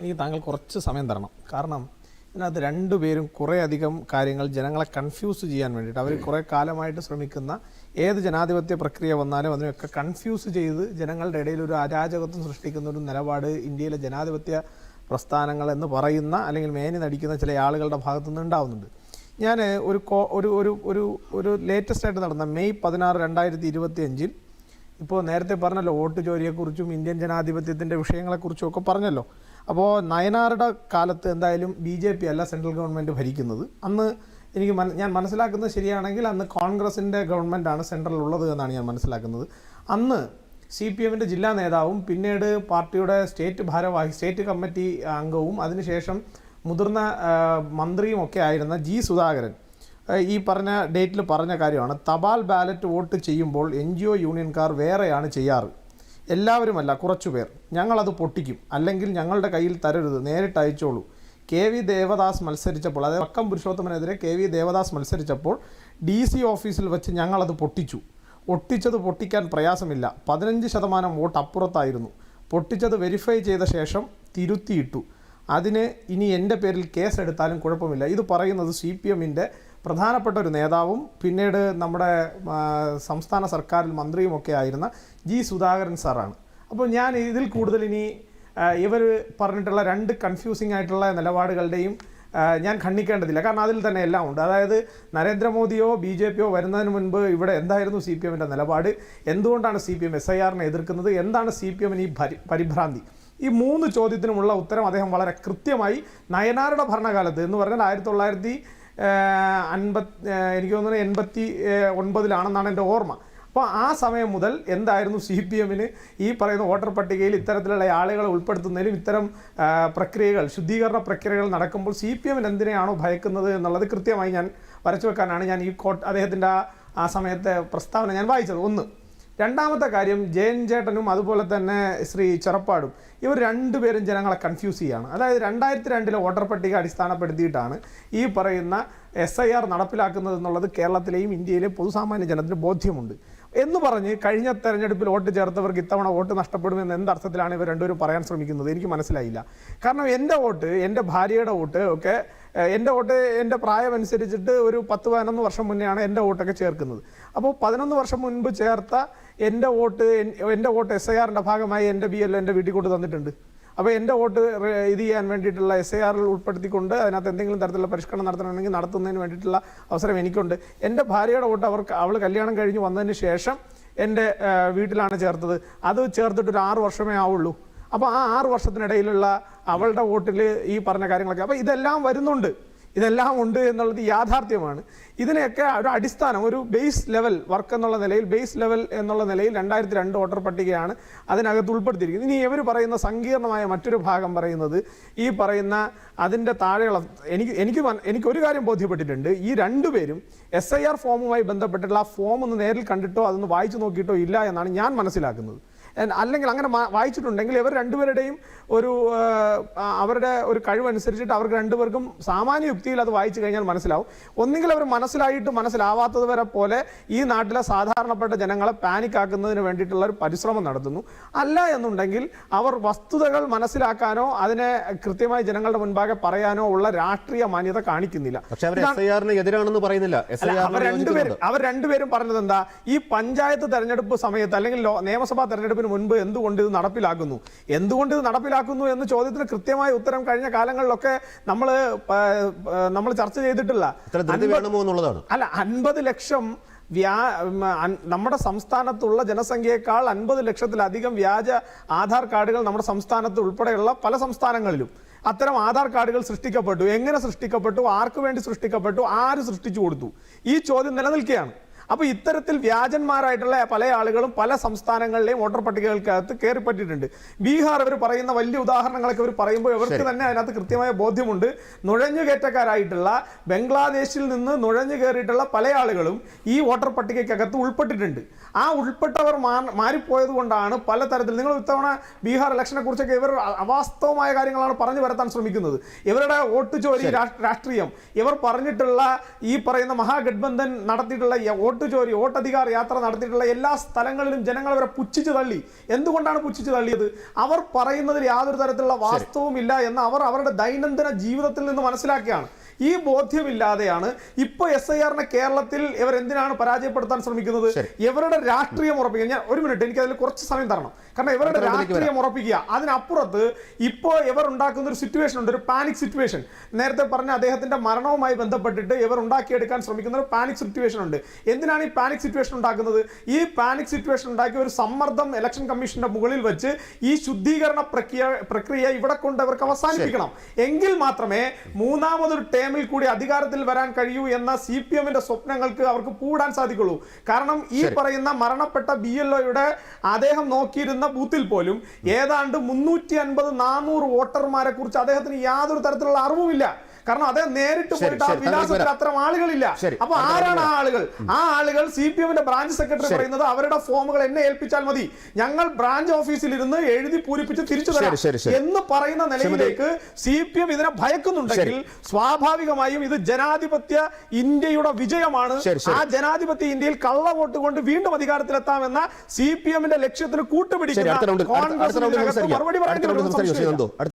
എനിക്ക് താങ്കൾ കുറച്ച് സമയം തരണം. കാരണം ഇതിനകത്ത് രണ്ടുപേരും കുറേ അധികം കാര്യങ്ങൾ ജനങ്ങളെ കൺഫ്യൂസ് ചെയ്യാൻ വേണ്ടിയിട്ട് അവർ കുറേ കാലമായിട്ട് ശ്രമിക്കുന്ന ഏത് ജനാധിപത്യ പ്രക്രിയ വന്നാലും അതിനെയൊക്കെ കൺഫ്യൂസ് ചെയ്ത് ജനങ്ങളുടെ ഇടയിൽ ഒരു അരാജകത്വം സൃഷ്ടിക്കുന്ന ഒരു നിലപാട് ഇന്ത്യയിലെ ജനാധിപത്യ പ്രസ്ഥാനങ്ങൾ എന്ന് പറയുന്ന അല്ലെങ്കിൽ മേനി നടിക്കുന്ന ചില ആളുകളുടെ ഭാഗത്തു നിന്ന് ഉണ്ടാവുന്നുണ്ട്. ഞാൻ ഒരു കോ- ഒരു ഒരു ഒരു ഒരു ലേറ്റസ്റ്റ് ആയിട്ട് നടന്ന മെയ് പതിനാറ് രണ്ടായിരത്തി ഇരുപത്തി അഞ്ചിൽ ഇപ്പോൾ നേരത്തെ പറഞ്ഞല്ലോ വോട്ട് ചോരിയെക്കുറിച്ചും ഇന്ത്യൻ ജനാധിപത്യത്തിന്റെ വിഷയങ്ങളെക്കുറിച്ചും ഒക്കെ പറഞ്ഞല്ലോ. അപ്പോൾ നയനാറുടെ കാലത്ത് എന്തായാലും ബി ജെ പി അല്ല സെൻട്രൽ ഗവൺമെന്റ് ഭരിക്കുന്നത്. അന്ന് എനിക്ക് മന ഞാൻ മനസ്സിലാക്കുന്നത് ശരിയാണെങ്കിൽ അന്ന് കോൺഗ്രസിന്റെ ഗവൺമെന്റാണ് സെൻട്രലിൽ ഉള്ളത് എന്നാണ് ഞാൻ മനസ്സിലാക്കുന്നത്. അന്ന് സി പി എമ്മിന്റെ ജില്ലാ നേതാവും പിന്നീട് പാർട്ടിയുടെ സ്റ്റേറ്റ് ഭാരവാഹി സ്റ്റേറ്റ് കമ്മിറ്റി അംഗവും അതിനുശേഷം മുതിർന്ന മന്ത്രിയും ഒക്കെ ആയിരുന്ന ജി സുധാകരൻ. ഈ പറഞ്ഞ ഡേറ്റിൽ പറഞ്ഞ കാര്യമാണ് തപാൽ ബാലറ്റ് വോട്ട് ചെയ്യുമ്പോൾ എൻ ജി ഒ യൂണിയൻകാർ വേറെയാണ് ചെയ്യാറ്. എല്ലാവരുമല്ല കുറച്ചു പേർ ഞങ്ങളത് പൊട്ടിക്കും. അല്ലെങ്കിൽ ഞങ്ങളുടെ കയ്യിൽ തരരുത്. നേരിട്ട് അയച്ചോളൂ. കെ വി ദേവദാസ് മത്സരിച്ചപ്പോൾ അതായത് പക്കം പുരുഷോത്തമനെതിരെ കെ വി ദേവദാസ് മത്സരിച്ചപ്പോൾ ഡി സി ഓഫീസിൽ വെച്ച് ഞങ്ങളത് പൊട്ടിച്ചു. ഒട്ടിച്ചത് പൊട്ടിക്കാൻ പ്രയാസമില്ല. പതിനഞ്ച് ശതമാനം വോട്ട് അപ്പുറത്തായിരുന്നു. പൊട്ടിച്ചത് വെരിഫൈ ചെയ്ത ശേഷം തിരുത്തിയിട്ടു. അതിന് ഇനി എന്റെ പേരിൽ കേസ് എടുത്താലും കുഴപ്പമില്ല. ഇത് പറയുന്നത് സി പി എമ്മിന്റെ പ്രധാനപ്പെട്ട ഒരു നേതാവും പിന്നീട് നമ്മുടെ സംസ്ഥാന സർക്കാരിൽ മന്ത്രിയുമൊക്കെ ആയിരുന്ന ജി സുധാകരൻ സാറാണ്. അപ്പോൾ ഞാൻ ഇതിൽ കൂടുതൽ ഇനി ഇവർ പറഞ്ഞിട്ടുള്ള രണ്ട് കൺഫ്യൂസിംഗ് ആയിട്ടുള്ള നിലപാടുകളുടെയും ഞാൻ ഖണ്ഡിക്കേണ്ടതില്ല. കാരണം അതിൽ തന്നെ എല്ലാം ഉണ്ട്. അതായത് നരേന്ദ്രമോദിയോ ബി ജെ പിയോ വരുന്നതിന് മുൻപ് ഇവിടെ എന്തായിരുന്നു സി പി എമ്മിന്റെ നിലപാട്? എന്തുകൊണ്ടാണ് C P M S I ആറിനെ എതിർക്കുന്നത്? എന്താണ് സി പി എമ്മിന് ഈ പരിഭ്രാന്തി? ഈ മൂന്ന് ചോദ്യത്തിനുമുള്ള ഉത്തരം അദ്ദേഹം വളരെ കൃത്യമായി നയനാരുടെ ഭരണകാലത്ത് എന്ന് പറഞ്ഞാൽ ആയിരത്തി തൊള്ളായിരത്തി അൻപത് എനിക്ക് തോന്നുന്നത് എൺപത്തി ഒൻപതിലാണെന്നാണ് എന്റെ ഓർമ്മ. അപ്പോൾ ആ സമയം മുതൽ എന്തായിരുന്നു സി പി എമ്മിന് ഈ പറയുന്ന വോട്ടർ പട്ടികയിൽ ഇത്തരത്തിലുള്ള ആളുകളെ ഉൾപ്പെടുത്തുന്നതിലും ഇത്തരം പ്രക്രിയകൾ ശുദ്ധീകരണ പ്രക്രിയകൾ നടക്കുമ്പോൾ സി പി എമ്മിന് എന്തിനെയാണോ ഭയക്കുന്നത് എന്നുള്ളത് കൃത്യമായി ഞാൻ വരച്ചു വെക്കാനാണ് ഞാൻ ഈ കോട്ട് അദ്ദേഹത്തിന്റെ ആ സമയത്തെ പ്രസ്താവന ഞാൻ വായിച്ചത്. ഒന്ന് രണ്ടാമത്തെ കാര്യം ജയൻ ചേട്ടനും അതുപോലെ തന്നെ ശ്രീ ചെറപ്പാടും ഇവർ രണ്ടുപേരും ജനങ്ങളെ കൺഫ്യൂസ് ചെയ്യുകയാണ് അതായത് രണ്ടായിരത്തി രണ്ടിലെ വോട്ടർ പട്ടിക അടിസ്ഥാനപ്പെടുത്തിയിട്ടാണ് ഈ പറയുന്ന എസ് ഐ ആർ നടപ്പിലാക്കുന്നത് എന്നുള്ളത് കേരളത്തിലെയും ഇന്ത്യയിലെയും പൊതുസാമാന്യ ജനത്തിന് ബോധ്യമുണ്ട്. എന്ന് പറഞ്ഞ് കഴിഞ്ഞ തെരഞ്ഞെടുപ്പിൽ വോട്ട് ചേർത്തവർക്ക് ഇത്തവണ വോട്ട് നഷ്ടപ്പെടുമെന്ന് എന്ത് അർത്ഥത്തിലാണ് ഇവർ രണ്ടുപേരും പറയാൻ ശ്രമിക്കുന്നത്? എനിക്ക് മനസ്സിലായില്ല. കാരണം എന്റെ വോട്ട് എന്റെ ഭാര്യയുടെ വോട്ട് ഒക്കെ എന്റെ വോട്ട് എന്റെ പ്രായമനുസരിച്ചിട്ട് ഒരു പത്ത് പതിനൊന്ന് വർഷം മുന്നെയാണ് എന്റെ വോട്ടൊക്കെ ചേർക്കുന്നത്. അപ്പോൾ പതിനൊന്ന് വർഷം മുൻപ് ചേർത്ത എന്റെ വോട്ട് എൻ- എന്റെ വോട്ട് എസ് ഐ ആറിന്റെ ഭാഗമായി എന്റെ ബി എൽ എന്റെ വീട്ടിൽ കൊണ്ട് തന്നിട്ടുണ്ട്. അപ്പോൾ എന്റെ വോട്ട് ഇത് ചെയ്യാൻ വേണ്ടിയിട്ടുള്ള എസ് ഐ ആറിൽ ഉൾപ്പെടുത്തിക്കൊണ്ട് അതിനകത്ത് എന്തെങ്കിലും തരത്തിലുള്ള പരിഷ്കരണം നടത്തണമെങ്കിൽ നടത്തുന്നതിന് വേണ്ടിയിട്ടുള്ള അവസരം എനിക്കുണ്ട്. എന്റെ ഭാര്യയുടെ വോട്ട് അവർക്ക് അവൾ കല്യാണം കഴിഞ്ഞ് വന്നതിന് ശേഷം എന്റെ വീട്ടിലാണ് ചേർത്തത്. അത് ചേർത്തിട്ട് ഒരു ആറ് വർഷമേ ആവുള്ളൂ. അപ്പോൾ ആ ആറ് വർഷത്തിനിടയിലുള്ള അവളുടെ വോട്ടിൽ ഈ പറഞ്ഞ കാര്യങ്ങളൊക്കെ. അപ്പോൾ ഇതെല്ലാം വരുന്നുണ്ട്. ഇതെല്ലാം ഉണ്ട് എന്നുള്ളത് യാഥാർത്ഥ്യമാണ്. ഇതിനെയൊക്കെ ഒരു അടിസ്ഥാനം ഒരു ബേസ് ലെവൽ വർക്ക് എന്നുള്ള നിലയിൽ ബേസ് ലെവൽ എന്നുള്ള നിലയിൽ രണ്ടായിരത്തി രണ്ട് വോട്ടർ പട്ടികയാണ് അതിനകത്ത് ഉൾപ്പെടുത്തിയിരിക്കുന്നത്. ഇനി ഇവർ പറയുന്ന സങ്കീർണമായ മറ്റൊരു ഭാഗം പറയുന്നത് ഈ പറയുന്ന അതിന്റെ താഴെയുള്ള എനിക്ക് എനിക്ക് എനിക്ക് ഒരു കാര്യം ബോധ്യപ്പെട്ടിട്ടുണ്ട്. ഈ രണ്ടുപേരും എസ് ഐ ആർ ഫോമുമായി ബന്ധപ്പെട്ടിട്ടുള്ള ആ ഫോം ഒന്ന് നേരിൽ കണ്ടിട്ടോ അതൊന്ന് വായിച്ചു നോക്കിയിട്ടോ ഇല്ല എന്നാണ് ഞാൻ മനസ്സിലാക്കുന്നത്. അല്ലെങ്കിൽ അങ്ങനെ വായിച്ചിട്ടുണ്ടെങ്കിൽ ഇവർ രണ്ടുപേരുടെയും ഒരു അവരുടെ ഒരു കഴിവനുസരിച്ചിട്ട് അവർക്ക് രണ്ടുപേർക്കും സാമാന്യ യുക്തിയിൽ അത് വായിച്ചു കഴിഞ്ഞാൽ മനസ്സിലാവും. ഒന്നുകിൽ അവർ മനസ്സിലായിട്ട് മനസ്സിലാവാത്തത് വരെ പോലെ ഈ നാട്ടിലെ സാധാരണപ്പെട്ട ജനങ്ങളെ പാനിക്കാക്കുന്നതിന് വേണ്ടിയിട്ടുള്ള ഒരു പരിശ്രമം നടത്തുന്നു. അല്ല എന്നുണ്ടെങ്കിൽ അവർ വസ്തുതകൾ മനസ്സിലാക്കാനോ അതിനെ കൃത്യമായി ജനങ്ങളുടെ മുൻപാകെ പറയാനോ ഉള്ള രാഷ്ട്രീയ മാന്യത കാണിക്കുന്നില്ല. പക്ഷെ അവർ എസ് എതിരാണെന്ന് പറയുന്നില്ല. അവർ രണ്ടുപേരും അവർ രണ്ടുപേരും പറഞ്ഞത് എന്താ ഈ പഞ്ചായത്ത് തെരഞ്ഞെടുപ്പ് സമയത്ത് അല്ലെങ്കിൽ നിയമസഭാ തെരഞ്ഞെടുപ്പിന് മുൻപ് എന്തുകൊണ്ട് ഇത് നടപ്പിലാക്കുന്നു? എന്തുകൊണ്ട് ഇത് നടപ്പിലാക്കുന്നു എന്ന ചോദ്യത്തിന് കൃത്യമായ ഉത്തരം കഴിഞ്ഞ കാലങ്ങളിലൊക്കെ നമ്മൾ നമ്മൾ ചർച്ച ചെയ്തിട്ടില്ല. അല്ല അൻപത് ലക്ഷം വ്യാ നമ്മുടെ സംസ്ഥാനത്തുള്ള ജനസംഖ്യയേക്കാൾ അൻപത് ലക്ഷത്തിലധികം വ്യാജ ആധാർ കാർഡുകൾ നമ്മുടെ സംസ്ഥാനത്ത് ഉൾപ്പെടെയുള്ള പല സംസ്ഥാനങ്ങളിലും. അത്തരം ആധാർ കാർഡുകൾ സൃഷ്ടിക്കപ്പെട്ടു. എങ്ങനെ സൃഷ്ടിക്കപ്പെട്ടു? ആർക്ക് വേണ്ടി സൃഷ്ടിക്കപ്പെട്ടു? ആര് സൃഷ്ടിച്ചു കൊടുത്തു? ഈ ചോദ്യം നിലനിൽക്കുകയാണ്. അപ്പൊ ഇത്തരത്തിൽ വ്യാജന്മാരായിട്ടുള്ള പല ആളുകളും പല സംസ്ഥാനങ്ങളിലെയും വോട്ടർ പട്ടികകൾക്കകത്ത് കയറിപ്പറ്റിയിട്ടുണ്ട് ബീഹാർ അവർ പറയുന്ന വലിയ ഉദാഹരണങ്ങളൊക്കെ ഇവർ പറയുമ്പോൾ ഇവർക്ക് തന്നെ അതിനകത്ത് കൃത്യമായ ബോധ്യമുണ്ട്. നുഴഞ്ഞു കയറ്റക്കാരായിട്ടുള്ള ബംഗ്ലാദേശിൽ നിന്ന് നുഴഞ്ഞു കയറിയിട്ടുള്ള പല ആളുകളും ഈ വോട്ടർ പട്ടികയ്ക്കകത്ത് ഉൾപ്പെട്ടിട്ടുണ്ട്. ആ ഉൾപ്പെട്ടവർ മാറിപ്പോയത് കൊണ്ടാണ് പലതരത്തിൽ നിങ്ങൾ ഇത്തവണ ബീഹാർ ഇലക്ഷനെ കുറിച്ചൊക്കെ ഇവർ അവാസ്തവമായ കാര്യങ്ങളാണ് പറഞ്ഞു വരത്താൻ ശ്രമിക്കുന്നത്. ഇവരുടെ വോട്ട് ചോരി രാഷ്ട്രീയം. ഇവർ പറഞ്ഞിട്ടുള്ള ഈ പറയുന്ന മഹാഗഡ്ബന്ധൻ നടത്തിയിട്ടുള്ള ഈ വോട്ട് ചോരി വോട്ടധികാർ യാത്ര നടത്തിയിട്ടുള്ള എല്ലാ സ്ഥലങ്ങളിലും ജനങ്ങൾ അവരെ പുച്ഛിച്ചു തള്ളി. എന്തുകൊണ്ടാണ് പുച്ഛിച്ചു തള്ളിയത്? അവർ പറയുന്നതിൽ യാതൊരു തരത്തിലുള്ള വാസ്തവും ഇല്ല എന്ന് അവർ അവരുടെ ദൈനംദിന ജീവിതത്തിൽ നിന്ന് മനസ്സിലാക്കിയാണ്. ഈ ബോധ്യമില്ലാതെയാണ് ഇപ്പൊ എസ് ഐ ആറിനെ കേരളത്തിൽ ഇവർ എന്തിനാണ് പരാജയപ്പെടുത്താൻ ശ്രമിക്കുന്നത്? ഇവരുടെ രാഷ്ട്രീയം ഉറപ്പിക്കുക. ഞാൻ ഒരു മിനിറ്റ് എനിക്ക് അതിൽ കുറച്ച് സമയം തരണം. കാരണം ഇവരുടെ രാഷ്ട്രീയം ഉറപ്പിക്കുക. അതിനപ്പുറത്ത് ഇപ്പോൾ ഇവർ ഉണ്ടാക്കുന്ന ഒരു സിറ്റുവേഷൻ ഉണ്ട്. ഒരു പാനിക് സിറ്റുവേഷൻ നേരത്തെ പറഞ്ഞ അദ്ദേഹത്തിന്റെ മരണവുമായി ബന്ധപ്പെട്ടിട്ട് ഇവർ ഉണ്ടാക്കിയെടുക്കാൻ ശ്രമിക്കുന്ന ഒരു പാനിക് സിറ്റുവേഷൻ ഉണ്ട്. എന്തിനാണ് ഈ പാനിക് സിറ്റുവേഷൻ ഉണ്ടാക്കുന്നത്? ഈ പാനിക് സിറ്റുവേഷൻ ഉണ്ടാക്കിയ ഒരു സമ്മർദ്ദം ഇലക്ഷൻ കമ്മീഷന്റെ മുകളിൽ വെച്ച് ഈ ശുദ്ധീകരണ പ്രക്രിയ പ്രക്രിയ ഇവിടെ കൊണ്ട് അവർക്ക് അവസാനിപ്പിക്കണം. എങ്കിൽ മാത്രമേ മൂന്നാമതൊരു ടേമിൽ കൂടി അധികാരത്തിൽ വരാൻ കഴിയൂ എന്ന സി പി എമ്മിന്റെ സ്വപ്നങ്ങൾക്ക് അവർക്ക് പൂടാൻ സാധിക്കുള്ളൂ. കാരണം ഈ പറയുന്ന മരണപ്പെട്ട ബി എൽ ഒയുടെ അദ്ദേഹം നോക്കിയിരുന്ന ബൂത്തിൽ പോലും ഏതാണ്ട് മുന്നൂറ്റി അൻപത് നാനൂറ് വോട്ടർമാരെ കുറിച്ച് അദ്ദേഹത്തിന് യാതൊരു തരത്തിലുള്ള അറിവുമില്ല. കാരണം അത് നേരിട്ട് പോയിട്ട് ആ വിലാസത്തിൽ അത്ര അത്തരം ആളുകളില്ല അപ്പൊ ആരാണ് ആ ആളുകൾ ആ ആളുകൾ സി പി എമ്മിന്റെ ബ്രാഞ്ച് സെക്രട്ടറി പറയുന്നത് അവരുടെ ഫോമുകൾ എന്നെ ഏൽപ്പിച്ചാൽ മതി. ഞങ്ങൾ ബ്രാഞ്ച് ഓഫീസിൽ ഇരുന്ന് എഴുതി പൂരിപ്പിച്ച് തിരിച്ചു തരാം. എന്ന് പറയുന്ന നിലയിലേക്ക് സി പി എം ഇതിനെ ഭയക്കുന്നുണ്ടെങ്കിൽ സ്വാഭാവികമായും ഇത് ജനാധിപത്യ ഇന്ത്യയുടെ വിജയമാണ്. ആ ജനാധിപത്യ ഇന്ത്യയിൽ കള്ള വോട്ട് കൊണ്ട് വീണ്ടും അധികാരത്തിലെത്താമെന്ന സി പി എമ്മിന്റെ ലക്ഷ്യത്തിന് കൂട്ടുപിടിക്കുന്ന കോൺഗ്രസ് മറുപടി പറയേണ്ടി